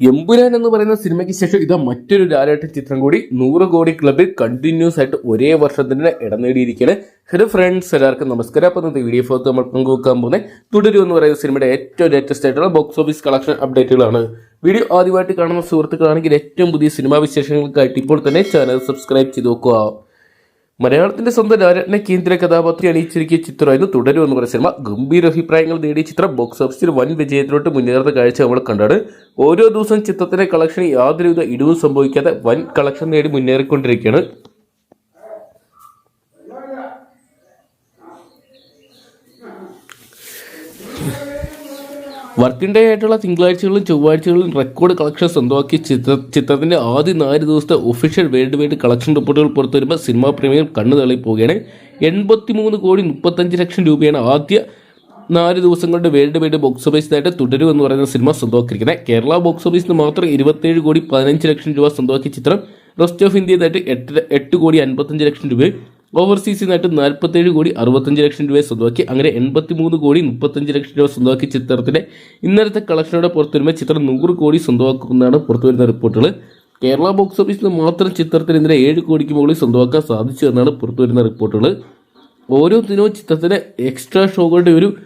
എമ്പുരാൻ എന്ന് പറയുന്ന സിനിമയ്ക്ക് ശേഷം ഇതാ മറ്റൊരു ലാലേട്ട ചിത്രം കൂടി നൂറ് കോടി ക്ലബിൽ കണ്ടിന്യൂസ് ആയിട്ട് ഒരേ വർഷത്തിന് ഇടം നേടിയിരിക്കുകയാണ്. ഹലോ ഫ്രണ്ട്സ് എല്ലാവർക്കും നമസ്കാരം. അപ്പോൾ ഇന്നത്തെ വീഡിയോ ഫോർത്ത് നമ്മൾ പങ്കുവെക്കാൻ പോകുന്നത് തുടരും എന്ന് പറയുന്ന സിനിമയുടെ ഏറ്റവും ലേറ്റസ്റ്റ് ആയിട്ടുള്ള ബോക്സ് ഓഫീസ് കളക്ഷൻ അപ്ഡേറ്റുകളാണ് വീഡിയോ ആദ്യമായിട്ട് കാണുന്ന സുഹൃത്തുക്കളാണെങ്കിൽ ഏറ്റവും പുതിയ സിനിമാ വിശേഷങ്ങൾക്കായിട്ട് ഇപ്പോൾ തന്നെ ചാനൽ സബ്സ്ക്രൈബ് ചെയ്ത് നോക്കുക മലയാളത്തിന്റെ സ്വന്തം ലാലേട്ടനെ കേന്ദ്ര കഥാപാത്രം അണിയിച്ചിരിക്കിയ ചിത്രമായിരുന്നു തുടരും എന്ന് പറയുന്ന സിനിമ. ഗംഭീര അഭിപ്രായങ്ങൾ നേടിയ ചിത്രം ബോക്സ് ഓഫീസിൽ വൻ വിജയത്തിലോട്ട് മുന്നേറുന്ന കാഴ്ച നമ്മൾ കണ്ടാണ്. ഓരോ ദിവസവും ചിത്രത്തിന്റെ കളക്ഷൻ യാതൊരുവിധ ഇടിവും സംഭവിക്കാതെ വൻ കളക്ഷൻ നേടി മുന്നേറിക്കൊണ്ടിരിക്കുകയാണ്. വർക്കിംഗ് ഡേ ആയിട്ടുള്ള തിങ്കളാഴ്ചകളിലും ചൊവ്വാഴ്ചകളിലും റെക്കോർഡ് കളക്ഷൻ സ്വന്തമാക്കിയ ചിത്ര ചിത്രത്തിന്റെ ആദ്യ നാല് ദിവസത്തെ ഒഫീഷ്യൽ വേൾഡ് വൈഡ് കളക്ഷൻ റിപ്പോർട്ടുകൾ പുറത്തു വരുമ്പോൾ സിനിമാ പ്രേമികൾ കണ്ണു തള്ളിപ്പോവുകയാണ് എൺപത്തിമൂന്ന് എൺപത്തി മൂന്ന് കോടി മുപ്പത്തഞ്ച് ലക്ഷം രൂപയാണ് ആദ്യ നാല് ദിവസം കൊണ്ട് വേൾഡ് വൈഡ് ബോക്സ് ഓഫീസിനായിട്ട് തുടരും എന്ന് പറയുന്ന സിനിമ സ്വന്തമാക്കിയിരിക്കുന്നത്. കേരള ബോക്സ് ഓഫീസിന് മാത്രം ഇരുപത്തേഴ് കോടി പതിനഞ്ച് ലക്ഷം രൂപ സ്വന്തമാക്കിയ ചിത്രം റെസ്റ്റ് ഓഫ് ഇന്ത്യയിലായിട്ട് എട്ട് എട്ട് കോടി അൻപത്തഞ്ച് ലക്ഷം രൂപയും ഓവർസീസിനായിട്ട് നാൽപ്പത്തേഴ് കോടി അറുപത്തഞ്ച് ലക്ഷം രൂപ സ്വന്തമാക്കി. അങ്ങനെ എൺപത്തി മൂന്ന് കോടി മുപ്പത്തഞ്ച് ലക്ഷം രൂപ സ്വന്തമാക്കി ചിത്രത്തിന്റെ ഇന്നലത്തെ കളക്ഷനോടെ പുറത്തു വരുമ്പോൾ ചിത്രം നൂറ് കോടി സ്വന്തമാക്കുമെന്നാണ് പുറത്തു വരുന്ന റിപ്പോർട്ടുകൾ. കേരള ബോക്സ് ഓഫീസിൽ നിന്ന് മാത്രം ചിത്രത്തിന് ഇന്നലെ ഏഴ് കോടിക്ക് മുകളിൽ സ്വന്തമാക്കാൻ സാധിച്ചു എന്നാണ് പുറത്തു വരുന്ന റിപ്പോർട്ടുകൾ. ഓരോ ദിനവും ചിത്രത്തിലെ എക്സ്ട്രാ ഷോകളുടെ ഒരു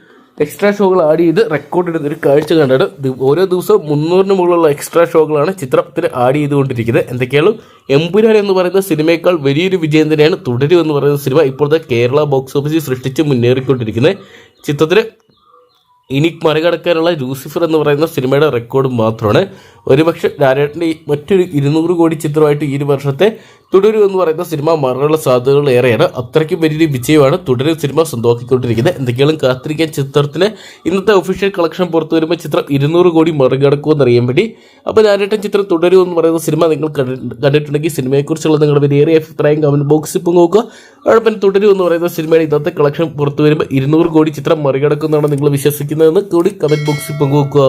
എക്സ്ട്രാ ഷോകൾ ആഡ് ചെയ്ത് റെക്കോർഡ് ഇടുന്ന ഒരു കാഴ്ച കണ്ടാണ് ഓരോ ദിവസവും മുന്നൂറിന് മുകളിലുള്ള എക്സ്ട്രാ ഷോകളാണ് ചിത്രത്തിൽ ആഡ് ചെയ്തുകൊണ്ടിരിക്കുന്നത്. എന്തൊക്കെയാണ്? എമ്പുരാൻ എന്ന് പറയുന്ന സിനിമയേക്കാൾ വലിയൊരു വിജയം തന്നെയാണ് തുടരും എന്ന് പറയുന്ന സിനിമ ഇപ്പോഴത്തെ കേരള ബോക്സ് ഓഫീസിൽ സൃഷ്ടിച്ച് മുന്നേറിക്കൊണ്ടിരിക്കുന്നത്. ചിത്രത്തിന് ഇനി മറികടക്കാനുള്ള ലൂസിഫർ എന്ന് പറയുന്ന സിനിമയുടെ റെക്കോർഡ് മാത്രമാണ്. ഒരുപക്ഷെ ലാലേട്ടന്റെ മറ്റൊരു ഇരുന്നൂറ് കോടി ചിത്രമായിട്ട് ഈ വർഷത്തെ തുടരും എന്ന് പറയുന്ന സിനിമ മാറാനുള്ള സാധ്യതകൾ ഏറെയാണ്. അത്രയ്ക്കും വലിയൊരു വിജയമാണ് തുടരും സിനിമ സ്വന്തമാക്കിക്കൊണ്ടിരിക്കുന്നത്. എന്തെങ്കിലും കാത്തിരിക്കാൻ ചിത്രത്തിന് ഇന്നത്തെ ഒഫീഷ്യൽ കളക്ഷൻ പുറത്തു വരുമ്പോൾ ചിത്രം ഇരുന്നൂറ് കോടി മറികടക്കുമെന്ന് അറിയാൻ വേണ്ടി. അപ്പോൾ ലാലേട്ടൻ ചിത്രം തുടരും എന്ന് പറയുന്ന സിനിമ നിങ്ങൾ കണ്ടിട്ടുണ്ടെങ്കിൽ സിനിമയെക്കുറിച്ചുള്ള നിങ്ങളുടെ വലിയേറിയ അഭിപ്രായം കമന്റ് ബോക്സിൽ ഇപ്പോൾ നോക്കുക അതോടൊപ്പം തുടരും എന്ന് പറയുന്ന സിനിമയുടെ ഇന്നത്തെ കളക്ഷൻ പുറത്തു വരുമ്പോൾ ഇരുന്നൂറ് കോടി ചിത്രം മറികടക്കുന്നതാണ് നിങ്ങൾ വിശ്വസിക്കുന്നതെന്ന് കൂടി കമന്റ് ബോക്സിൽ പങ്കുവെക്കുക.